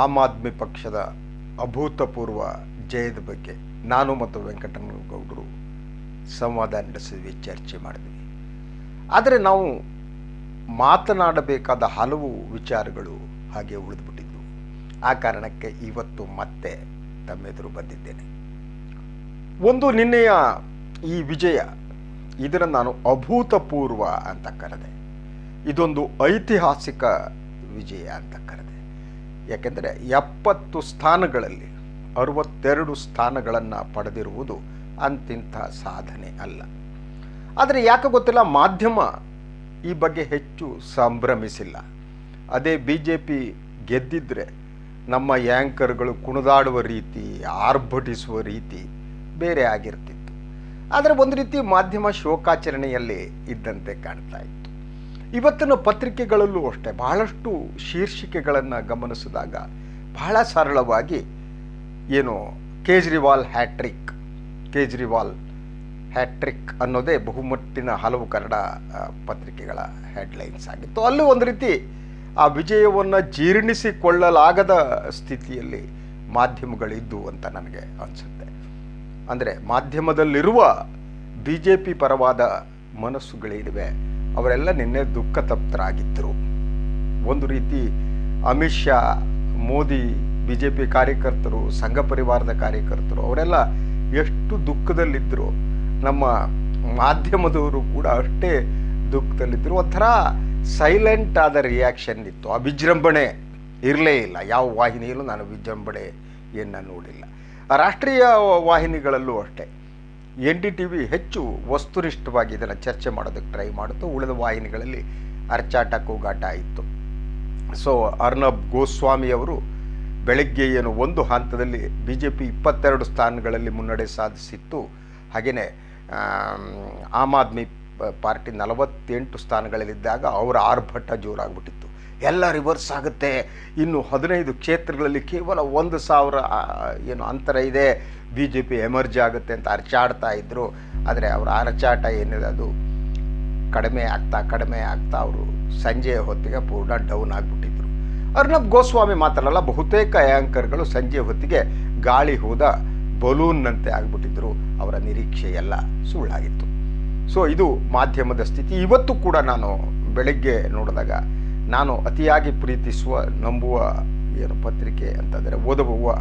ಆಮ್ ಆದ್ಮಿ ಪಕ್ಷದ ಅಭೂತಪೂರ್ವ ಜಯದ ಬಗ್ಗೆ ನಾನು ಮತ್ತು ವೆಂಕಟನಗೌಡರು ಸಂವಾದ ನಡೆಸಿದ್ವಿ, ಚರ್ಚೆ ಮಾಡಿದ್ವಿ. ಆದರೆ ನಾವು ಮಾತನಾಡಬೇಕಾದ ಹಲವು ವಿಚಾರಗಳು ಹಾಗೆ ಉಳಿದುಬಿಟ್ಟಿದ್ವು. ಆ ಕಾರಣಕ್ಕೆ ಇವತ್ತು ಮತ್ತೆ ತಮ್ಮೆದುರು ಬಂದಿದ್ದೇನೆ. ಒಂದು ನಿನ್ನೆಯ ಈ ವಿಜಯ, ಇದನ್ನು ನಾನು ಅಭೂತಪೂರ್ವ ಅಂತ ಕರೆದೆ. ಇದೊಂದು ಐತಿಹಾಸಿಕ ವಿಜಯ ಅಂತ ಕರೆದೆ. ಯಾಕೆಂದರೆ ಎಪ್ಪತ್ತು ಸ್ಥಾನಗಳಲ್ಲಿ ಅರವತ್ತೆರಡು ಸ್ಥಾನಗಳನ್ನು ಪಡೆದಿರುವುದು ಅಂತಿಂಥ ಸಾಧನೆ ಅಲ್ಲ. ಆದರೆ ಯಾಕೆ ಗೊತ್ತಿಲ್ಲ? ಮಾಧ್ಯಮ ಈ ಬಗ್ಗೆ ಹೆಚ್ಚು ಸಂಭ್ರಮಿಸಿಲ್ಲ. ಅದೇ ಬಿ ಜೆ ಪಿ ಗೆದ್ದಿದ್ರೆ ನಮ್ಮ ಯಾಂಕರ್ಗಳು ಕುಣಿದಾಡುವ ರೀತಿ, ಆರ್ಭಟಿಸುವ ರೀತಿ ಬೇರೆ ಆಗಿರ್ತಿತ್ತು. ಆದರೆ ಒಂದು ರೀತಿ ಮಾಧ್ಯಮ ಶೋಕಾಚರಣೆಯಲ್ಲಿ ಇದ್ದಂತೆ ಕಾಣ್ತಾ ಇತ್ತು. ಇವತ್ತಿನ ಪತ್ರಿಕೆಗಳಲ್ಲೂ ಅಷ್ಟೇ, ಬಹಳಷ್ಟು ಶೀರ್ಷಿಕೆಗಳನ್ನು ಗಮನಿಸಿದಾಗ ಬಹಳ ಸರಳವಾಗಿ ಏನು ಕೇಜ್ರಿವಾಲ್ ಹ್ಯಾಟ್ರಿಕ್ ಕೇಜ್ರಿವಾಲ್ ಹ್ಯಾಟ್ರಿಕ್ ಅನ್ನೋದೇ ಬಹುಮಟ್ಟಿನ ಹಲವು ಕನ್ನಡ ಪತ್ರಿಕೆಗಳ ಹೆಡ್ಲೈನ್ಸ್ ಆಗಿತ್ತು. ಅಲ್ಲೂ ಒಂದು ರೀತಿ ಆ ವಿಜಯವನ್ನು ಜೀರ್ಣಿಸಿಕೊಳ್ಳಲಾಗದ ಸ್ಥಿತಿಯಲ್ಲಿ ಮಾಧ್ಯಮಗಳಿದ್ದು ಅಂತ ನನಗೆ ಅನಿಸುತ್ತೆ. ಅಂದರೆ ಮಾಧ್ಯಮದಲ್ಲಿರುವ ಬಿ ಜೆ ಪಿ ಪರವಾದ ಮನಸ್ಸುಗಳೇನಿವೆ ಅವರೆಲ್ಲ ನಿನ್ನೆ ದುಃಖ ತಪ್ತರಾಗಿದ್ದರು ಒಂದು ರೀತಿ Amit Shah, Modi B J P ಕಾರ್ಯಕರ್ತರು, ಸಂಘ ಪರಿವಾರದ ಕಾರ್ಯಕರ್ತರು, ಅವರೆಲ್ಲ ಎಷ್ಟು ದುಃಖದಲ್ಲಿದ್ದರು. ನಮ್ಮ ಮಾಧ್ಯಮದವರು ಕೂಡ ಅಷ್ಟೇ ದುಃಖದಲ್ಲಿದ್ದರು. ಒಂಥರ ಸೈಲೆಂಟ್ ಆದ ರಿಯಾಕ್ಷನ್ ಇತ್ತು. ಆ ವಿಜೃಂಭಣೆ ಇರಲೇ ಇಲ್ಲ. ಯಾವ ವಾಹಿನಿಯಲ್ಲೂ ನಾನು ವಿಜೃಂಭಣೆಯನ್ನು ನೋಡಿಲ್ಲ. ರಾಷ್ಟ್ರೀಯ ವಾಹಿನಿಗಳಲ್ಲೂ ಅಷ್ಟೇ. ಎನ್ ಡಿ ಟಿ ವಿ ಹೆಚ್ಚು ವಸ್ತುನಿಷ್ಠವಾಗಿ ಇದನ್ನು ಚರ್ಚೆ ಮಾಡೋದಕ್ಕೆ ಟ್ರೈ ಮಾಡಿತು ಉಳಿದ ವಾಹಿನಿಗಳಲ್ಲಿ ಅರ್ಚಾಟ, ಕೂಗಾಟ ಇತ್ತು. ಸೊ ಅರ್ನಬ್ ಗೋಸ್ವಾಮಿ ಅವರು ಬೆಳಗ್ಗೆ ಏನು ಒಂದು ಹಂತದಲ್ಲಿ ಬಿ ಜೆ ಪಿ ಇಪ್ಪತ್ತೆರಡು ಸ್ಥಾನಗಳಲ್ಲಿ ಮುನ್ನಡೆ ಸಾಧಿಸಿತ್ತು. ಹಾಗೆಯೇ ಆಮ್ ಆದ್ಮಿ ಪಾರ್ಟಿ ನಲವತ್ತೆಂಟು ಸ್ಥಾನಗಳಲ್ಲಿದ್ದಾಗ ಅವರ ಆರ್ಭಟ ಜೋರಾಗ್ಬಿಟ್ಟಿತ್ತು. ಎಲ್ಲ ರಿವರ್ಸ್ ಆಗುತ್ತೆ. ಇನ್ನು ಹದಿನೈದು ಕ್ಷೇತ್ರಗಳಲ್ಲಿ ಕೇವಲ ಒಂದು ಸಾವಿರ ಏನು ಅಂತರ ಇದೆ. ಬಿ ಜೆ ಪಿ ಎಮರ್ಜ್ ಆಗುತ್ತೆ ಅಂತ ಅರಚಾಡ್ತಾ ಇದ್ದರು ಆದರೆ ಅವರ ಅರಚಾಟ ಏನಿದೆ ಅದು ಕಡಿಮೆ ಆಗ್ತಾ ಕಡಿಮೆ ಆಗ್ತಾ ಅವರು ಸಂಜೆಯ ಹೊತ್ತಿಗೆ ಪೂರ್ಣ ಡೌನ್ ಆಗಿಬಿಟ್ಟಿದ್ರು. ಅರ್ನಬ್ ಗೋಸ್ವಾಮಿ ಮಾತ್ರಲ್ಲ ಬಹುತೇಕ ಆ್ಯಂಕರ್ಗಳು ಸಂಜೆ ಹೊತ್ತಿಗೆ ಗಾಳಿ ಹೋದ ಬಲೂನ್ನಂತೆ ಆಗಿಬಿಟ್ಟಿದ್ರು, ಅವರ ನಿರೀಕ್ಷೆ ಎಲ್ಲ ಸುಳ್ಳಾಗಿತ್ತು. ಸೊ ಇದು ಮಾಧ್ಯಮದ ಸ್ಥಿತಿ. ಇವತ್ತು ಕೂಡ ನಾನು ಬೆಳಗ್ಗೆ ನೋಡಿದಾಗ ನಾನು ಅತಿಯಾಗಿ ಪ್ರೀತಿಸುವ, ನಂಬುವ ಏನು ಪತ್ರಿಕೆ ಅಂತಂದರೆ ಓದುವ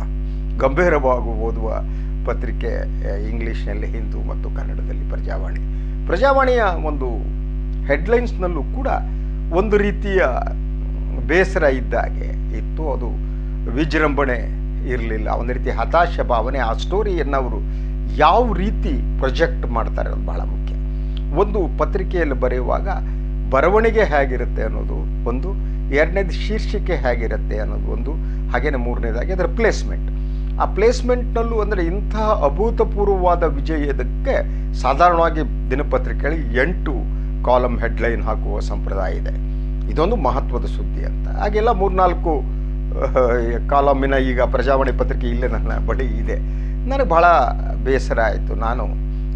ಗಂಭೀರವಾಗಿ ಓದುವ ಪತ್ರಿಕೆ ಇಂಗ್ಲೀಷ್ನಲ್ಲಿ ಹಿಂದೂ ಮತ್ತು ಕನ್ನಡದಲ್ಲಿ ಪ್ರಜಾವಾಣಿ. ಪ್ರಜಾವಾಣಿಯ ಒಂದು ಹೆಡ್ಲೈನ್ಸ್ನಲ್ಲೂ ಕೂಡ ಒಂದು ರೀತಿಯ ಬೇಸರ ಇದ್ದಾಗೆ ಇತ್ತು. ಅದು ವಿಜೃಂಭಣೆ ಇರಲಿಲ್ಲ. ಒಂದು ರೀತಿ ಹತಾಶ ಭಾವನೆ. ಆ ಸ್ಟೋರಿಯನ್ನು ಅವರು ಯಾವ ರೀತಿ ಪ್ರೊಜೆಕ್ಟ್ ಮಾಡ್ತಾರೆ ಅನ್ನೋದು ಬಹಳ ಮುಖ್ಯ. ಒಂದು ಪತ್ರಿಕೆಯಲ್ಲಿ ಬರೆಯುವಾಗ ಬರವಣಿಗೆ ಹೇಗಿರುತ್ತೆ ಅನ್ನೋದು ಒಂದು, ಎರಡನೇದು ಶೀರ್ಷಿಕೆ ಹೇಗಿರುತ್ತೆ ಅನ್ನೋದು ಒಂದು ಹಾಗೆಯೇ ಮೂರನೇದಾಗಿ ಅದರ ಪ್ಲೇಸ್ಮೆಂಟ್ ಆ ಪ್ಲೇಸ್ಮೆಂಟ್ನಲ್ಲೂ ಅಂದರೆ ಇಂತಹ ಅಭೂತಪೂರ್ವವಾದ ವಿಜಯದಕ್ಕೆ ಸಾಧಾರಣವಾಗಿ ದಿನಪತ್ರಿಕೆಗಳಿಗೆ ಎಂಟು ಕಾಲಮ್ ಹೆಡ್ಲೈನ್ ಹಾಕುವ ಸಂಪ್ರದಾಯ ಇದೆ. ಇದೊಂದು ಮಹತ್ವದ ಸುದ್ದಿ ಅಂತ. ಹಾಗೆಲ್ಲ ಮೂರ್ನಾಲ್ಕು ಕಾಲಮಿನ ಈಗ ಪ್ರಜಾವಾಣಿ ಪತ್ರಿಕೆ ಇಲ್ಲೇ ನನ್ನ ಬಳಿ ಇದೆ. ನನಗೆ ಬಹಳ ಬೇಸರ ಆಯಿತು. ನಾನು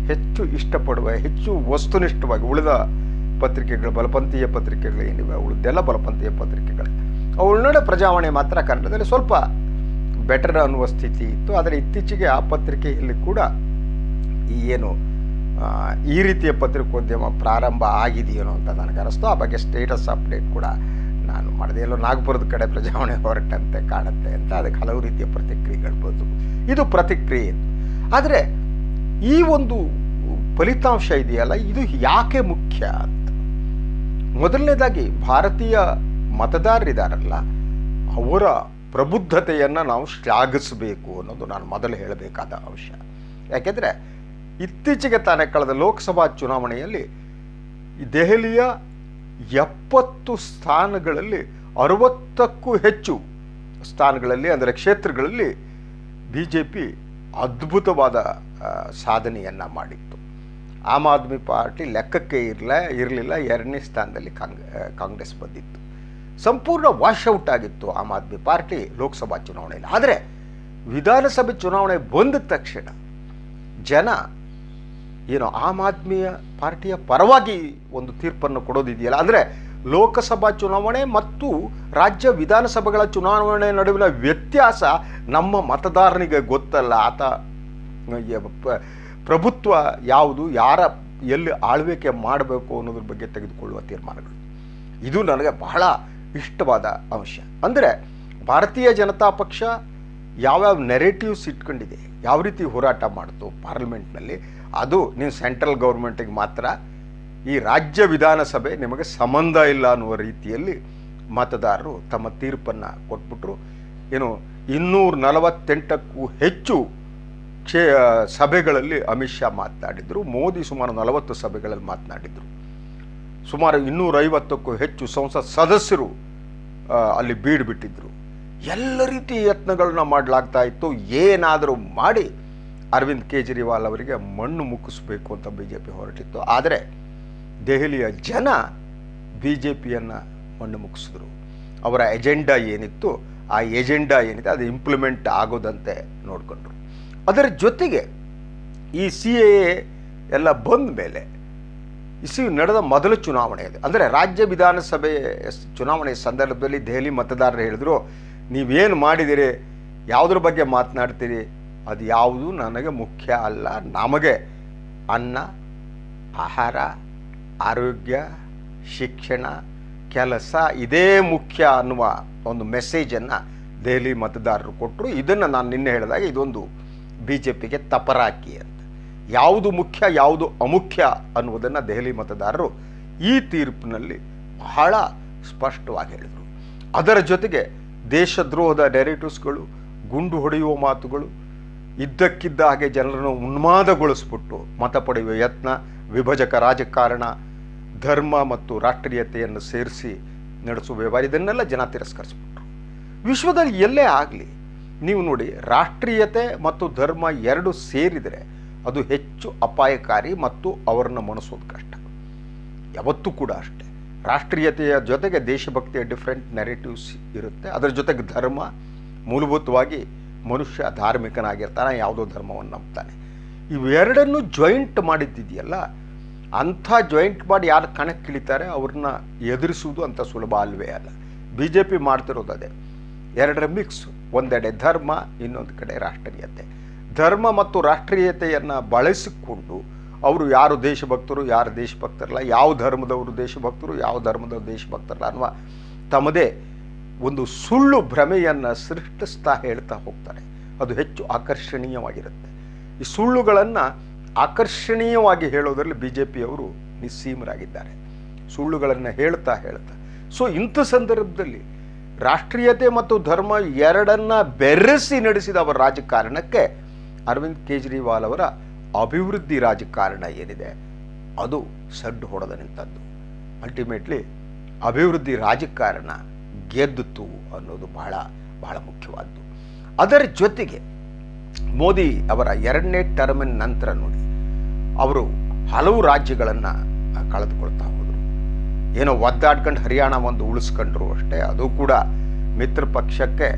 ಹೆಚ್ಚು ಇಷ್ಟಪಡುವ, ಹೆಚ್ಚು ವಸ್ತುನಿಷ್ಠವಾಗಿ ಉಳಿದ ಪತ್ರಿಕೆಗಳು, ಬಲಪಂಥೀಯ ಪತ್ರಿಕೆಗಳು ಏನಿವೆ, ಉಳಿದೆಲ್ಲ ಬಲಪಂಥೀಯ ಪತ್ರಿಕೆಗಳು. ಅವಳ ಪ್ರಜಾವಾಣಿ ಮಾತ್ರ ಕನ್ನಡದಲ್ಲಿ ಸ್ವಲ್ಪ ಬೆಟರ್ ಅನ್ನುವ ಸ್ಥಿತಿ ಇತ್ತು. ಆದರೆ ಇತ್ತೀಚೆಗೆ ಆ ಪತ್ರಿಕೆಯಲ್ಲಿ ಕೂಡ ಈ ಏನು ಈ ರೀತಿಯ ಪತ್ರಿಕೋದ್ಯಮ ಪ್ರಾರಂಭ ಆಗಿದೆಯೇನೋ ಅಂತ ನನಗೆ ಅನಿಸ್ತು. ಆ ಬಗ್ಗೆ ಸ್ಟೇಟಸ್ ಅಪ್ಡೇಟ್ ಕೂಡ ನಾನು ಮಾಡಿದೆ. ಎಲ್ಲೋ ನಾಗಪುರದ ಕಡೆ ಪ್ರಜಾವಣೆ ಹೊರಟಂತೆ ಕಾಣುತ್ತೆ ಅಂತ ಅದಕ್ಕೆ ಹಲವು ರೀತಿಯ ಪ್ರತಿಕ್ರಿಯೆಗಳು ಬಂತು ಇದು ಪ್ರತಿಕ್ರಿಯೆ ಆದರೆ ಈ ಒಂದು ಫಲಿತಾಂಶ ಇದೆಯಲ್ಲ, ಇದು ಯಾಕೆ ಮುಖ್ಯ ಅಂತ. ಮೊದಲನೇದಾಗಿ ಭಾರತೀಯ ಮತದಾರರಿದಾರಲ್ಲ, ಅವರ ಪ್ರಬುದ್ಧತೆಯನ್ನು ನಾವು ಶ್ಲಾಘಿಸಬೇಕು ಅನ್ನೋದು ನಾನು ಮೊದಲು ಹೇಳಬೇಕಾದ ಅಂಶ ಯಾಕೆಂದರೆ ಇತ್ತೀಚೆಗೆ ತಾನೇ ಕಳೆದ ಲೋಕಸಭಾ ಚುನಾವಣೆಯಲ್ಲಿ ದೆಹಲಿಯ ಎಪ್ಪತ್ತು ಸ್ಥಾನಗಳಲ್ಲಿ ಅರವತ್ತಕ್ಕೂ ಹೆಚ್ಚು ಸ್ಥಾನಗಳಲ್ಲಿ, ಅಂದರೆ ಕ್ಷೇತ್ರಗಳಲ್ಲಿ ಬಿ ಜೆ ಪಿ ಅದ್ಭುತವಾದ ಸಾಧನೆಯನ್ನು ಮಾಡಿತ್ತು. ಆಮ್ ಆದ್ಮಿ ಪಾರ್ಟಿ ಲೆಕ್ಕಕ್ಕೆ ಇರಲ, ಇರಲಿಲ್ಲ, ಎರಡನೇ ಸ್ಥಾನದಲ್ಲಿ ಕಾಂಗ್, ಕಾಂಗ್ರೆಸ್ ಬಂದಿತ್ತು. ಸಂಪೂರ್ಣ ವಾಶ್ಔಟ್ ಆಗಿತ್ತು ಆಮ್ ಆದ್ಮಿ ಪಾರ್ಟಿ ಲೋಕಸಭಾ ಚುನಾವಣೆಯಲ್ಲಿ. ಆದರೆ ವಿಧಾನಸಭೆ ಚುನಾವಣೆ ಬಂದ ತಕ್ಷಣ ಜನ ಏನು ಆಮ್ ಆದ್ಮಿಯ ಪಾರ್ಟಿಯ ಪರವಾಗಿ ಒಂದು ತೀರ್ಪನ್ನು ಕೊಡೋದಿದೆಯಲ್ಲ. ಅಂದರೆ ಲೋಕಸಭಾ ಚುನಾವಣೆ ಮತ್ತು ರಾಜ್ಯ ವಿಧಾನಸಭೆಗಳ ಚುನಾವಣೆ ನಡುವಿನ ವ್ಯತ್ಯಾಸ ನಮ್ಮ ಮತದಾರನಿಗೆ ಗೊತ್ತಲ್ಲ. ಆತ ಪ್ರಭುತ್ವ ಯಾವುದು, ಯಾರ, ಎಲ್ಲಿ ಆಳ್ವಿಕೆ ಮಾಡಬೇಕು ಅನ್ನೋದ್ರ ಬಗ್ಗೆ ತೆಗೆದುಕೊಳ್ಳುವ ತೀರ್ಮಾನಗಳು. ಇದು ನನಗೆ ಬಹಳ ಇಷ್ಟವಾದ ಅಂಶ. ಅಂದರೆ ಭಾರತೀಯ ಜನತಾ ಪಕ್ಷ ಯಾವ್ಯಾವ ನೆರೇಟಿವ್ಸ್ ಇಟ್ಕೊಂಡಿದೆ, ಯಾವ ರೀತಿ ಹೋರಾಟ ಮಾಡ್ತು ಪಾರ್ಲಿಮೆಂಟ್ನಲ್ಲಿ ಅದು ನೀವು ಸೆಂಟ್ರಲ್ ಗೌರ್ಮೆಂಟಿಗೆ ಮಾತ್ರ ಈ ರಾಜ್ಯ ವಿಧಾನಸಭೆ ನಿಮಗೆ ಸಂಬಂಧ ಇಲ್ಲ ಅನ್ನುವ ರೀತಿಯಲ್ಲಿ ಮತದಾರರು ತಮ್ಮ ತೀರ್ಪನ್ನು ಕೊಟ್ಬಿಟ್ರು. ಏನು, ಇನ್ನೂರ ನಲವತ್ತೆಂಟಕ್ಕೂ ಹೆಚ್ಚು ಕ್ಷೇ, ಸಭೆಗಳಲ್ಲಿ ಅಮಿತ್ ಶಾ ಮಾತನಾಡಿದರು, ಮೋದಿ ಸುಮಾರು ನಲವತ್ತು ಸಭೆಗಳಲ್ಲಿ ಮಾತನಾಡಿದರು. ಸುಮಾರು ಇನ್ನೂರೈವತ್ತಕ್ಕೂ ಹೆಚ್ಚು ಸಂಸತ್ ಸದಸ್ಯರು ಅಲ್ಲಿ ಬೀಡು ಬಿಟ್ಟಿದ್ರು. ಎಲ್ಲ ರೀತಿ ಯತ್ನಗಳನ್ನ ಮಾಡಲಾಗ್ತಾ ಇತ್ತು. ಏನಾದರೂ ಮಾಡಿ ಅರವಿಂದ್ ಕೇಜ್ರಿವಾಲ್ ಅವರಿಗೆ ಮಣ್ಣು ಮುಕ್ಕಿಸ್ಬೇಕು ಅಂತ ಬಿ ಜೆ ಪಿ ಹೊರಟಿತ್ತು. ಆದರೆ ದೆಹಲಿಯ ಜನ ಬಿ ಜೆ ಪಿಯನ್ನು ಮಣ್ಣು ಮುಗಿಸಿದ್ರು ಅವರ ಎಜೆಂಡಾ ಏನಿತ್ತು, ಆ ಎಜೆಂಡಾ ಏನಿದೆ, ಅದು ಇಂಪ್ಲಿಮೆಂಟ್ ಆಗೋದಂತೆ ನೋಡಿಕೊಂಡ್ರು. ಅದರ ಜೊತೆಗೆ ಈ ಸಿ ಎ ಎಲ್ಲ ಬಂದ ಮೇಲೆ ಇಸಿ ನಡೆದ ಮೊದಲ ಚುನಾವಣೆ ಅದು. ಅಂದರೆ ರಾಜ್ಯ ವಿಧಾನಸಭೆ ಚುನಾವಣೆ ಸಂದರ್ಭದಲ್ಲಿ ದೆಹಲಿ ಮತದಾರರು ಹೇಳಿದ್ರು, ನೀವೇನು ಮಾಡಿದಿರಿ? ಯಾವುದ್ರ ಬಗ್ಗೆ ಮಾತನಾಡ್ತೀರಿ? ಅದು ಯಾವುದು ನನಗೆ ಮುಖ್ಯ ಅಲ್ಲ. ನಮಗೆ ಅನ್ನ, ಆಹಾರ, ಆರೋಗ್ಯ, ಶಿಕ್ಷಣ, ಕೆಲಸ ಇದೇ ಮುಖ್ಯ ಅನ್ನುವ ಒಂದು ಮೆಸೇಜನ್ನು ದೆಹಲಿ ಮತದಾರರು ಕೊಟ್ಟರು ಇದನ್ನು ನಾನು ನಿನ್ನೆ ಹೇಳಿದಾಗ ಇದೊಂದು ಬಿ ಜೆ ಪಿಗೆ ತಪರಾಕಿ ಅಂತ. ಯಾವುದು ಮುಖ್ಯ, ಯಾವುದು ಅಮುಖ್ಯ ಅನ್ನುವುದನ್ನು ದೆಹಲಿ ಮತದಾರರು ಈ ತೀರ್ಪಿನಲ್ಲಿ ಬಹಳ ಸ್ಪಷ್ಟವಾಗಿ ಹೇಳಿದರು. ಅದರ ಜೊತೆಗೆ ದೇಶದ್ರೋಹದ ನೆರೇಟಿವ್ಸ್ಗಳು ಗುಂಡು ಹೊಡೆಯುವ ಮಾತುಗಳು, ಇದ್ದಕ್ಕಿದ್ದ ಹಾಗೆ ಜನರನ್ನು ಉನ್ಮಾದಗೊಳಿಸ್ಬಿಟ್ಟು ಮತ ಪಡೆಯುವ ಯತ್ನ, ವಿಭಜಕ ರಾಜಕಾರಣ, ಧರ್ಮ ಮತ್ತು ರಾಷ್ಟ್ರೀಯತೆಯನ್ನು ಸೇರಿಸಿ ನಡೆಸುವ ವ್ಯವಹಾರ ಇದನ್ನೆಲ್ಲ ಜನ ತಿರಸ್ಕರಿಸ್ಬಿಟ್ರು. ವಿಶ್ವದಲ್ಲಿ ಎಲ್ಲೇ ಆಗಲಿ, ನೀವು ನೋಡಿ ರಾಷ್ಟ್ರೀಯತೆ ಮತ್ತು ಧರ್ಮ ಎರಡು ಸೇರಿದರೆ ಅದು ಹೆಚ್ಚು ಅಪಾಯಕಾರಿ ಮತ್ತು ಅವರನ್ನು ಮಣಿಸೋದು ಕಷ್ಟ ಯಾವತ್ತೂ ಕೂಡ ಅಷ್ಟೆ. ರಾಷ್ಟ್ರೀಯತೆಯ ಜೊತೆಗೆ ದೇಶಭಕ್ತಿಯ ಡಿಫ್ರೆಂಟ್ ನೆರೇಟಿವ್ಸ್ ಇರುತ್ತೆ. ಅದರ ಜೊತೆಗೆ ಧರ್ಮ ಮೂಲಭೂತವಾಗಿ ಮನುಷ್ಯ ಧಾರ್ಮಿಕನಾಗಿರ್ತಾನೆ, ಯಾವುದೋ ಧರ್ಮವನ್ನು ನಂಬ್ತಾನೆ. ಇವೆರಡನ್ನು ಜಾಯಿಂಟ್ ಮಾಡಿದ್ದಿದೆಯಲ್ಲ, ಅಂಥ ಜಾಯಿಂಟ್ ಮಾಡಿ ಯಾರು ಕಣಕ್ಕೆ ಕಣಕ್ಕಿಳಿತಾರೆ ಅವ್ರನ್ನ ಎದುರಿಸುವುದು ಅಂತ ಸುಲಭ ಅಲ್ವೇ ಅಲ್ಲ. ಬಿ ಜೆ ಪಿ ಮಾಡ್ತಿರೋದು ಅದೇ. ಎರಡರ ಮಿಕ್ಸ್ ಒಂದೆಡೆ ಧರ್ಮ, ಇನ್ನೊಂದು ಕಡೆ ರಾಷ್ಟ್ರೀಯತೆ. ಧರ್ಮ ಮತ್ತು ರಾಷ್ಟ್ರೀಯತೆಯನ್ನು ಬಳಸಿಕೊಂಡು ಅವರು ಯಾರು ದೇಶಭಕ್ತರು, ಯಾರು ದೇಶಭಕ್ತರಲ್ಲ, ಯಾವ ಧರ್ಮದವರು ದೇಶಭಕ್ತರು, ಯಾವ ಧರ್ಮದ ದೇಶಭಕ್ತರಲ್ಲ ಅನ್ನುವ ತಮ್ಮದೇ ಒಂದು ಸುಳ್ಳು ಭ್ರಮೆಯನ್ನು ಸೃಷ್ಟಿಸ್ತಾ ಹೇಳ್ತಾ ಹೋಗ್ತಾರೆ. ಅದು ಹೆಚ್ಚು ಆಕರ್ಷಣೀಯವಾಗಿರುತ್ತೆ. ಈ ಸುಳ್ಳುಗಳನ್ನು ಆಕರ್ಷಣೀಯವಾಗಿ ಹೇಳೋದರಲ್ಲಿ ಬಿ ಜೆ ಪಿಯವರು ನಿಸ್ಸೀಮರಾಗಿದ್ದಾರೆ. ಸುಳ್ಳುಗಳನ್ನು ಹೇಳ್ತಾ ಹೇಳ್ತಾ. ಸೊ ಇಂಥ ಸಂದರ್ಭದಲ್ಲಿ ರಾಷ್ಟ್ರೀಯತೆ ಮತ್ತು ಧರ್ಮ ಎರಡನ್ನ ಬೆರೆಸಿ ನಡೆಸಿದ ಅವರ ರಾಜಕಾರಣಕ್ಕೆ ಅರವಿಂದ್ ಕೇಜ್ರಿವಾಲ್ ಅವರ ಅಭಿವೃದ್ಧಿ ರಾಜಕಾರಣ ಏನಿದೆ, ಅದು ಸಡ್ಡು ಹೊಡೆದ ನಿಂತದ್ದು. ಅಲ್ಟಿಮೇಟ್ಲಿ ಅಭಿವೃದ್ಧಿ ರಾಜಕಾರಣ ಗೆದ್ದಿತು ಅನ್ನೋದು ಬಹಳ ಬಹಳ ಮುಖ್ಯವಾದ್ದು. ಅದರ ಜೊತೆಗೆ ಮೋದಿ ಅವರ ಎರಡನೇ ಟರ್ಮಿನ ನಂತರ ನೋಡಿ, ಅವರು ಹಲವು ರಾಜ್ಯಗಳನ್ನು ಕಳೆದುಕೊಳ್ತಾ ಹೋದರು. ಏನೋ ಒದ್ದಾಡ್ಕೊಂಡು ಹರಿಯಾಣ ಒಂದು ಉಳಿಸ್ಕೊಂಡ್ರು ಅಷ್ಟೇ, ಅದು ಕೂಡ ಮಿತ್ರ ಪಕ್ಷಕ್ಕೆ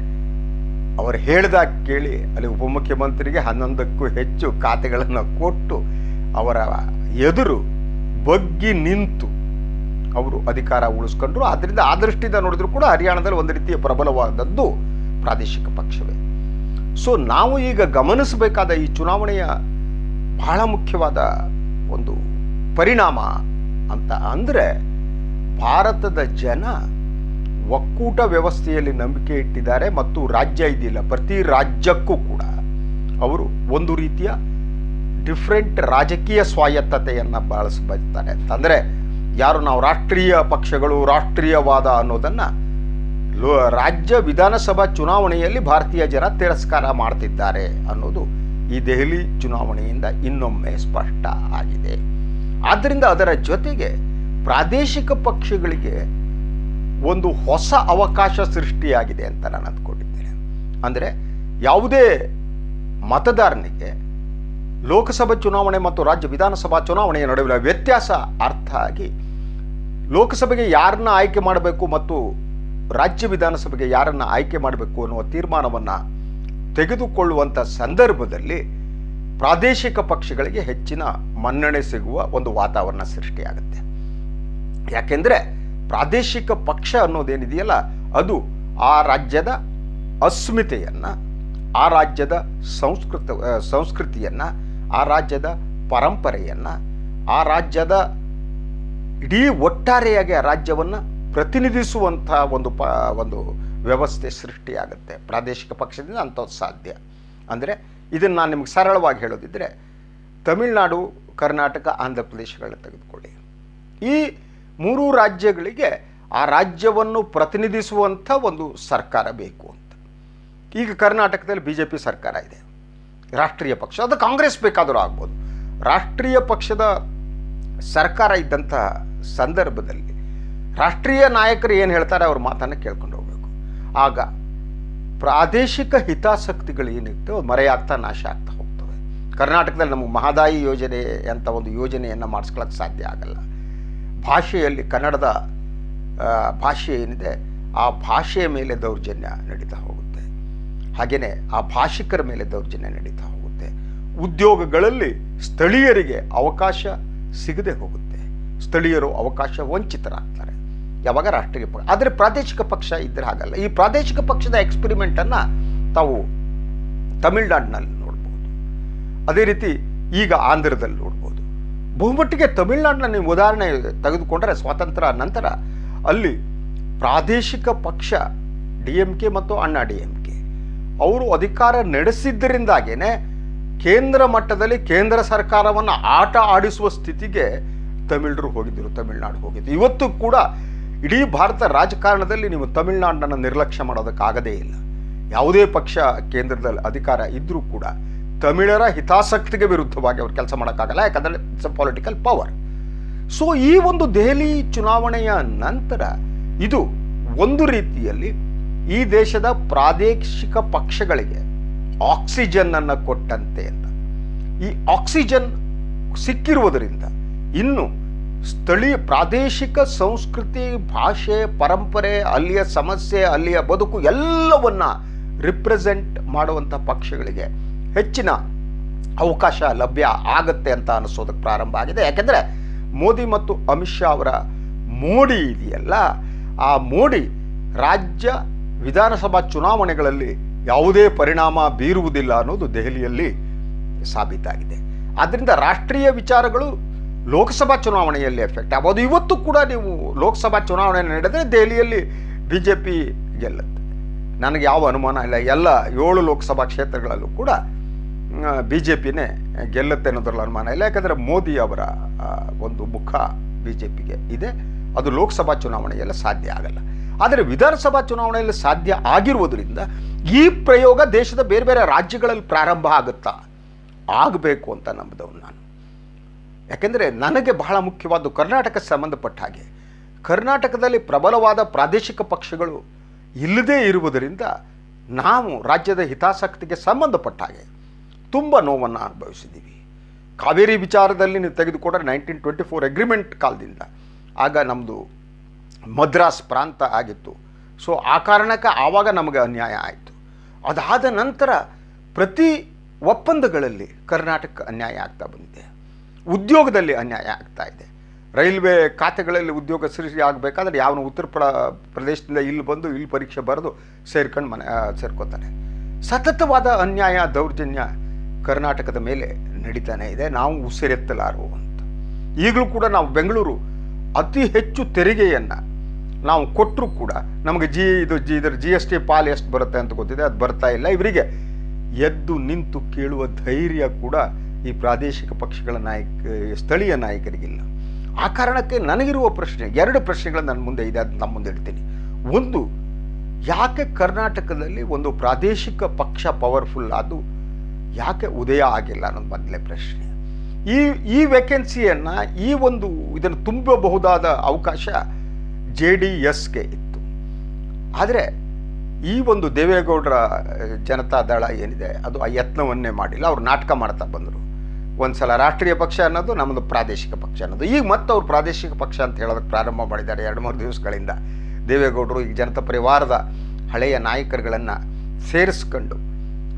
ಅವರು ಹೇಳಿದಾಗ ಕೇಳಿ ಅಲ್ಲಿ ಉಪಮುಖ್ಯಮಂತ್ರಿಗೆ ಹನ್ನೊಂದಕ್ಕೂ ಹೆಚ್ಚು ಖಾತೆಗಳನ್ನು ಕೊಟ್ಟು ಅವರ ಎದುರು ಬಗ್ಗಿ ನಿಂತು ಅವರು ಅಧಿಕಾರ ಉಳಿಸ್ಕೊಂಡ್ರು. ಆದ್ದರಿಂದ ಆ ದೃಷ್ಟಿಯಿಂದ ನೋಡಿದ್ರು ಕೂಡ ಹರಿಯಾಣದಲ್ಲಿ ಒಂದು ರೀತಿಯ ಪ್ರಬಲವಾದದ್ದು ಪ್ರಾದೇಶಿಕ ಪಕ್ಷವೇ. ಸೊ ನಾವು ಈಗ ಗಮನಿಸಬೇಕಾದ ಈ ಚುನಾವಣೆಯ ಬಹಳ ಮುಖ್ಯವಾದ ಒಂದು ಪರಿಣಾಮ ಅಂತ ಅಂದರೆ ಭಾರತದ ಜನ ಒಕ್ಕೂಟ ವ್ಯವಸ್ಥೆಯಲ್ಲಿ ನಂಬಿಕೆ ಇಟ್ಟಿದ್ದಾರೆ ಮತ್ತು ರಾಜ್ಯ ಇದೆಯಲ್ಲ ಪ್ರತಿ ರಾಜ್ಯಕ್ಕೂ ಕೂಡ ಅವರು ಒಂದು ರೀತಿಯ ಡಿಫ್ರೆಂಟ್ ರಾಜಕೀಯ ಸ್ವಾಯತ್ತತೆಯನ್ನು ಬಳಸಬರ್ತಾರೆ. ಅಂತಂದರೆ ಯಾರು ನಾವು ರಾಷ್ಟ್ರೀಯ ಪಕ್ಷಗಳು, ರಾಷ್ಟ್ರೀಯವಾದ ಅನ್ನೋದನ್ನು ಲೋ, ರಾಜ್ಯ ವಿಧಾನಸಭಾ ಚುನಾವಣೆಯಲ್ಲಿ ಭಾರತೀಯ ಜನ ತಿರಸ್ಕಾರ ಮಾಡ್ತಿದ್ದಾರೆ ಅನ್ನೋದು ಈ ದೆಹಲಿ ಚುನಾವಣೆಯಿಂದ ಇನ್ನೊಮ್ಮೆ ಸ್ಪಷ್ಟ ಆಗಿದೆ. ಆದ್ದರಿಂದ ಅದರ ಜೊತೆಗೆ ಪ್ರಾದೇಶಿಕ ಪಕ್ಷಗಳಿಗೆ ಒಂದು ಹೊಸ ಅವಕಾಶ ಸೃಷ್ಟಿಯಾಗಿದೆ ಅಂತ ನಾನು ಅಂದ್ಕೊಂಡಿದ್ದೇನೆ. ಅಂದರೆ ಯಾವುದೇ ಮತದಾರನಿಗೆ ಲೋಕಸಭಾ ಚುನಾವಣೆ ಮತ್ತು ರಾಜ್ಯ ವಿಧಾನಸಭಾ ಚುನಾವಣೆಯ ನಡುವಿನ ವ್ಯತ್ಯಾಸ ಅರ್ಥ ಆಗಿ ಲೋಕಸಭೆಗೆ ಯಾರನ್ನ ಆಯ್ಕೆ ಮಾಡಬೇಕು ಮತ್ತು ರಾಜ್ಯ ವಿಧಾನಸಭೆಗೆ ಯಾರನ್ನು ಆಯ್ಕೆ ಮಾಡಬೇಕು ಅನ್ನುವ ತೀರ್ಮಾನವನ್ನು ತೆಗೆದುಕೊಳ್ಳುವಂಥ ಸಂದರ್ಭದಲ್ಲಿ ಪ್ರಾದೇಶಿಕ ಪಕ್ಷಗಳಿಗೆ ಹೆಚ್ಚಿನ ಮನ್ನಣೆ ಸಿಗುವ ಒಂದು ವಾತಾವರಣ ಸೃಷ್ಟಿಯಾಗುತ್ತೆ. ಯಾಕೆಂದರೆ ಪ್ರಾದೇಶಿಕ ಪಕ್ಷ ಅನ್ನೋದೇನಿದೆಯಲ್ಲ, ಅದು ಆ ರಾಜ್ಯದ ಅಸ್ಮಿತೆಯನ್ನು, ಆ ರಾಜ್ಯದ ಸಂಸ್ಕೃತ ಸಂಸ್ಕೃತಿಯನ್ನು, ಆ ರಾಜ್ಯದ ಪರಂಪರೆಯನ್ನು, ಆ ರಾಜ್ಯದ ಇಡೀ ಒಟ್ಟಾರೆಯಾಗಿ ಆ ರಾಜ್ಯವನ್ನು ಪ್ರತಿನಿಧಿಸುವಂಥ ಒಂದು ಪ, ಒಂದು ವ್ಯವಸ್ಥೆ ಸೃಷ್ಟಿಯಾಗುತ್ತೆ. ಪ್ರಾದೇಶಿಕ ಪಕ್ಷದಿಂದ ಅಂಥದ್ದು ಸಾಧ್ಯ. ಅಂದರೆ ಇದನ್ನು ನಾನು ನಿಮಗೆ ಸರಳವಾಗಿ ಹೇಳೋದಿದ್ದರೆ ತಮಿಳುನಾಡು, ಕರ್ನಾಟಕ, ಆಂಧ್ರ ಪ್ರದೇಶಗಳನ್ನ ತೆಗೆದುಕೊಳ್ಳಿ. ಈ ಮೂರೂ ರಾಜ್ಯಗಳಿಗೆ ಆ ರಾಜ್ಯವನ್ನು ಪ್ರತಿನಿಧಿಸುವಂಥ ಒಂದು ಸರ್ಕಾರ ಬೇಕು ಅಂತ. ಈಗ ಕರ್ನಾಟಕದಲ್ಲಿ ಬಿ ಜೆ ಪಿ ಸರ್ಕಾರ ಇದೆ. ರಾಷ್ಟ್ರೀಯ ಪಕ್ಷ, ಅದು ಕಾಂಗ್ರೆಸ್ ಬೇಕಾದರೂ ಆಗ್ಬೋದು. ರಾಷ್ಟ್ರೀಯ ಪಕ್ಷದ ಸರ್ಕಾರ ಇದ್ದಂಥ ಸಂದರ್ಭದಲ್ಲಿ ರಾಷ್ಟ್ರೀಯ ನಾಯಕರು ಏನು ಹೇಳ್ತಾರೆ ಅವ್ರ ಮಾತನ್ನು ಕೇಳ್ಕೊಂಡು ಹೋಗಬೇಕು. ಆಗ ಪ್ರಾದೇಶಿಕ ಹಿತಾಸಕ್ತಿಗಳು ಏನಿರ್ತವೆ ಮರೆಯಾಗ್ತಾ ನಾಶ ಆಗ್ತಾ ಹೋಗ್ತವೆ. ಕರ್ನಾಟಕದಲ್ಲಿ ನಮಗೆ ಮಹದಾಯಿ ಯೋಜನೆ ಅಂತ ಒಂದು ಯೋಜನೆಯನ್ನು ಮಾಡಿಸ್ಕೊಳ್ಳೋಕ್ಕೆ ಸಾಧ್ಯ ಆಗಲ್ಲ. ಭಾಷೆಯಲ್ಲಿ ಕನ್ನಡದ ಭಾಷೆ ಏನಿದೆ, ಆ ಭಾಷೆಯ ಮೇಲೆ ದೌರ್ಜನ್ಯ ನಡೀತಾ ಹೋಗುತ್ತೆ. ಹಾಗೆಯೇ ಆ ಭಾಷಿಕರ ಮೇಲೆ ದೌರ್ಜನ್ಯ ನಡೀತಾ ಹೋಗುತ್ತೆ. ಉದ್ಯೋಗಗಳಲ್ಲಿ ಸ್ಥಳೀಯರಿಗೆ ಅವಕಾಶ ಸಿಗದೆ ಹೋಗುತ್ತೆ. ಸ್ಥಳೀಯರು ಅವಕಾಶ ವಂಚಿತರಾಗ್ತಾರೆ. ಯಾವಾಗ ರಾಷ್ಟ್ರೀಯ ಪಕ್ಷ ಆದರೆ ಪ್ರಾದೇಶಿಕ ಪಕ್ಷ ಇದ್ದರೆ ಹಾಗಲ್ಲ. ಈ ಪ್ರಾದೇಶಿಕ ಪಕ್ಷದ ಎಕ್ಸ್ಪೆರಿಮೆಂಟನ್ನು ತಾವು ತಮಿಳ್ನಾಡಿನಲ್ಲಿ ನೋಡ್ಬೋದು. ಅದೇ ರೀತಿ ಈಗ ಆಂಧ್ರದಲ್ಲಿ ನೋಡ್ಬೋದು. ಬಹುಮಟ್ಟಿಗೆ ತಮಿಳ್ನಾಡಿನ ನೀವು ಉದಾಹರಣೆ ತೆಗೆದುಕೊಂಡರೆ ಸ್ವಾತಂತ್ರ್ಯ ನಂತರ ಅಲ್ಲಿ ಪ್ರಾದೇಶಿಕ ಪಕ್ಷ, ಡಿ ಎಂ ಕೆ ಮತ್ತು ಅಣ್ಣಾ ಡಿ ಎಂ ಕೆ, ಅವರು ಅಧಿಕಾರ ನಡೆಸಿದ್ದರಿಂದಾಗೇನೆ ಕೇಂದ್ರ ಮಟ್ಟದಲ್ಲಿ ಕೇಂದ್ರ ಸರ್ಕಾರವನ್ನು ಆಟ ಆಡಿಸುವ ಸ್ಥಿತಿಗೆ ತಮಿಳರು ಹೋಗಿದ್ದರು ತಮಿಳುನಾಡು ಹೋಗಿದ್ದು ಇವತ್ತು ಕೂಡ ಇಡೀ ಭಾರತ ರಾಜಕಾರಣದಲ್ಲಿ ನೀವು ತಮಿಳ್ನಾಡನ್ನು ನಿರ್ಲಕ್ಷ್ಯ ಮಾಡೋದಕ್ಕಾಗದೇ ಇಲ್ಲ. ಯಾವುದೇ ಪಕ್ಷ ಕೇಂದ್ರದಲ್ಲಿ ಅಧಿಕಾರ ಇದ್ದರೂ ಕೂಡ ತಮಿಳರ ಹಿತಾಸಕ್ತಿಗೆ ವಿರುದ್ಧವಾಗಿ ಅವ್ರು ಕೆಲಸ ಮಾಡೋಕ್ಕಾಗಲ್ಲ, ಯಾಕಂದರೆ it's a political power so ಈ ಒಂದು ದೆಹಲಿ ಚುನಾವಣೆಯ ನಂತರ ಇದು ಒಂದು ರೀತಿಯಲ್ಲಿ ಈ ದೇಶದ ಪ್ರಾದೇಶಿಕ ಪಕ್ಷಗಳಿಗೆ ಆಕ್ಸಿಜನ್ ಅನ್ನು ಕೊಟ್ಟಂತೆ ಅಂತ. ಈ ಆಕ್ಸಿಜನ್ ಸಿಕ್ಕಿರುವುದರಿಂದ ಇನ್ನು ಸ್ಥಳೀಯ ಪ್ರಾದೇಶಿಕ ಸಂಸ್ಕೃತಿ, ಭಾಷೆ, ಪರಂಪರೆ, ಅಲ್ಲಿಯ ಸಮಸ್ಯೆ, ಅಲ್ಲಿಯ ಬದುಕು ಎಲ್ಲವನ್ನ ರಿಪ್ರೆಸೆಂಟ್ ಮಾಡುವಂಥ ಪಕ್ಷಗಳಿಗೆ ಹೆಚ್ಚಿನ ಅವಕಾಶ ಲಭ್ಯ ಆಗುತ್ತೆ ಅಂತ ಅನಿಸೋದಕ್ಕೆ ಪ್ರಾರಂಭ ಆಗಿದೆ. ಯಾಕೆಂದರೆ ಮೋದಿ ಮತ್ತು ಅಮಿತ್ ಶಾ ಅವರ ಮೋಡಿ ಇದೆಯಲ್ಲ, ಆ ಮೋಡಿ ರಾಜ್ಯ ವಿಧಾನಸಭಾ ಚುನಾವಣೆಗಳಲ್ಲಿ ಯಾವುದೇ ಪರಿಣಾಮ ಬೀರುವುದಿಲ್ಲ ಅನ್ನೋದು ದೆಹಲಿಯಲ್ಲಿ ಸಾಬೀತಾಗಿದೆ. ಆದ್ದರಿಂದ ರಾಷ್ಟ್ರೀಯ ವಿಚಾರಗಳು ಲೋಕಸಭಾ ಚುನಾವಣೆಯಲ್ಲಿ ಎಫೆಕ್ಟ್ ಆಗ್ಬೋದು. ಇವತ್ತು ಕೂಡ ನೀವು ಲೋಕಸಭಾ ಚುನಾವಣೆ ನಡೆದರೆ ದೆಹಲಿಯಲ್ಲಿ ಬಿ ಜೆ ಪಿ ಗೆಲ್ಲುತ್ತೆ. ನನಗೆ ಯಾವ ಅನುಮಾನ ಇಲ್ಲ. ಎಲ್ಲ ಏಳು ಲೋಕಸಭಾ ಕ್ಷೇತ್ರಗಳಲ್ಲೂ ಕೂಡ ಬಿ ಜೆ ಪಿನೇ ಗೆಲ್ಲುತ್ತೆ ಅನ್ನೋದ್ರಲ್ಲಿ ಅನುಮಾನ ಇಲ್ಲ. ಯಾಕಂದರೆ ಮೋದಿ ಅವರ ಒಂದು ಮುಖ ಬಿ ಜೆ ಪಿಗೆ ಇದೆ. ಅದು ಲೋಕಸಭಾ ಚುನಾವಣೆಯಲ್ಲಿ ಸಾಧ್ಯ ಆಗಲ್ಲ. ಆದರೆ ವಿಧಾನಸಭಾ ಚುನಾವಣೆಯಲ್ಲಿ ಸಾಧ್ಯ ಆಗಿರುವುದರಿಂದ ಈ ಪ್ರಯೋಗ ದೇಶದ ಬೇರೆ ಬೇರೆ ರಾಜ್ಯಗಳಲ್ಲಿ ಪ್ರಾರಂಭ ಆಗುತ್ತಾ? ಆಗಬೇಕು ಅಂತ ನಂಬಿದವನು ನಾನು. ಯಾಕೆಂದರೆ ನನಗೆ ಬಹಳ ಮುಖ್ಯವಾದ್ದು ಕರ್ನಾಟಕಕ್ಕೆ ಸಂಬಂಧಪಟ್ಟ ಹಾಗೆ. ಕರ್ನಾಟಕದಲ್ಲಿ ಪ್ರಬಲವಾದ ಪ್ರಾದೇಶಿಕ ಪಕ್ಷಗಳು ಇಲ್ಲದೇ ಇರುವುದರಿಂದ ನಾವು ರಾಜ್ಯದ ಹಿತಾಸಕ್ತಿಗೆ ಸಂಬಂಧಪಟ್ಟ ಹಾಗೆ ತುಂಬ ನೋವನ್ನು ಅನುಭವಿಸಿದ್ದೀವಿ. ಕಾವೇರಿ ವಿಚಾರದಲ್ಲಿ ನೀವು ತೆಗೆದುಕೊಂಡ್ರೆ ನೈನ್ಟೀನ್ ಟ್ವೆಂಟಿ ಫೋರ್ ಅಗ್ರಿಮೆಂಟ್ ಕಾಲದಿಂದ ಆಗ ನಮ್ಮದು ಮದ್ರಾಸ್ ಪ್ರಾಂತ ಆಗಿತ್ತು. ಸೊ ಆ ಕಾರಣಕ್ಕೆ ಆವಾಗ ನಮಗೆ ಅನ್ಯಾಯ ಆಯಿತು. ಅದಾದ ನಂತರ ಪ್ರತಿ ಒಪ್ಪಂದಗಳಲ್ಲಿ ಕರ್ನಾಟಕ ಅನ್ಯಾಯ ಆಗ್ತಾ ಬಂದಿದೆ. ಉದ್ಯೋಗದಲ್ಲಿ ಅನ್ಯಾಯ ಆಗ್ತಾ ಇದೆ. ರೈಲ್ವೆ ಖಾತೆಗಳಲ್ಲಿ ಉದ್ಯೋಗ ಸೃಷ್ಟಿ ಆಗಬೇಕಾದ್ರೆ ಯಾವನು ಉತ್ತರ ಪ್ರ, ಪ್ರದೇಶದಿಂದ ಇಲ್ಲಿ ಬಂದು, ಇಲ್ಲಿ ಪರೀಕ್ಷೆ ಬರೆದು ಸೇರ್ಕೊಂಡು ಮನೆ ಸೇರ್ಕೋತಾನೆ ಸತತವಾದ ಅನ್ಯಾಯ, ದೌರ್ಜನ್ಯ ಕರ್ನಾಟಕದ ಮೇಲೆ ನಡೀತಾನೆ ಇದೆ. ನಾವು ಉಸಿರೆತ್ತಲಾರು ಅಂತ. ಈಗಲೂ ಕೂಡ ನಾವು ಬೆಂಗಳೂರು ಅತಿ ಹೆಚ್ಚು ತೆರಿಗೆಯನ್ನು ನಾವು ಕೊಟ್ಟರೂ ಕೂಡ ನಮಗೆ ಜಿ ಇದು ಜಿ ಇದರ ಜಿ ಎಸ್ ಟಿ ಪಾಲ್ ಎಷ್ಟು ಬರುತ್ತೆ ಅಂತ ಗೊತ್ತಿದೆ. ಅದು ಬರ್ತಾ ಇಲ್ಲ. ಇವರಿಗೆ ಎದ್ದು ನಿಂತು ಕೇಳುವ ಧೈರ್ಯ ಕೂಡ ಈ ಪ್ರಾದೇಶಿಕ ಪಕ್ಷಗಳ ನಾಯಕ, ಸ್ಥಳೀಯ ನಾಯಕರಿಗಿಲ್ಲ. ಆ ಕಾರಣಕ್ಕೆ ನನಗಿರುವ ಪ್ರಶ್ನೆ, ಎರಡು ಪ್ರಶ್ನೆಗಳು ನನ್ನ ಮುಂದೆ ಇದೆ. ಅದು ನಮ್ಮ ಮುಂದೆ ಇಡ್ತೀನಿ. ಒಂದು, ಯಾಕೆ ಕರ್ನಾಟಕದಲ್ಲಿ ಒಂದು ಪ್ರಾದೇಶಿಕ ಪಕ್ಷ ಪವರ್ಫುಲ್ ಅದು ಯಾಕೆ ಉದಯ ಆಗಿಲ್ಲ ಅನ್ನೋದು ಮೊದಲೇ ಪ್ರಶ್ನೆ. ಈ ಈ ವೇಕೆನ್ಸಿಯನ್ನು ಈ ಒಂದು ಇದನ್ನು ತುಂಬಬಹುದಾದ ಅವಕಾಶ ಜೆ ಡಿ ಎಸ್ಗೆ ಇತ್ತು. ಆದರೆ ಈ ಒಂದು ದೇವೇಗೌಡರ ಜನತಾ ದಳ ಏನಿದೆ, ಅದು ಆ ಯತ್ನವನ್ನೇ ಮಾಡಿಲ್ಲ. ಅವರು ನಾಟಕ ಮಾಡ್ತಾ ಬಂದರು. ಒಂದು ಸಲ ರಾಷ್ಟ್ರೀಯ ಪಕ್ಷ ಅನ್ನೋದು, ನಮ್ಮದು ಪ್ರಾದೇಶಿಕ ಪಕ್ಷ ಅನ್ನೋದು. ಈಗ ಮತ್ತೆ ಅವರು ಪ್ರಾದೇಶಿಕ ಪಕ್ಷ ಅಂತ ಹೇಳೋದಕ್ಕೆ ಪ್ರಾರಂಭ ಮಾಡಿದ್ದಾರೆ ಎರಡು ಮೂರು ದಿವಸಗಳಿಂದ. ದೇವೇಗೌಡರು ಈಗ ಜನತಾ ಪರಿವಾರದ ಹಳೆಯ ನಾಯಕರುಗಳನ್ನು ಸೇರಿಸ್ಕೊಂಡು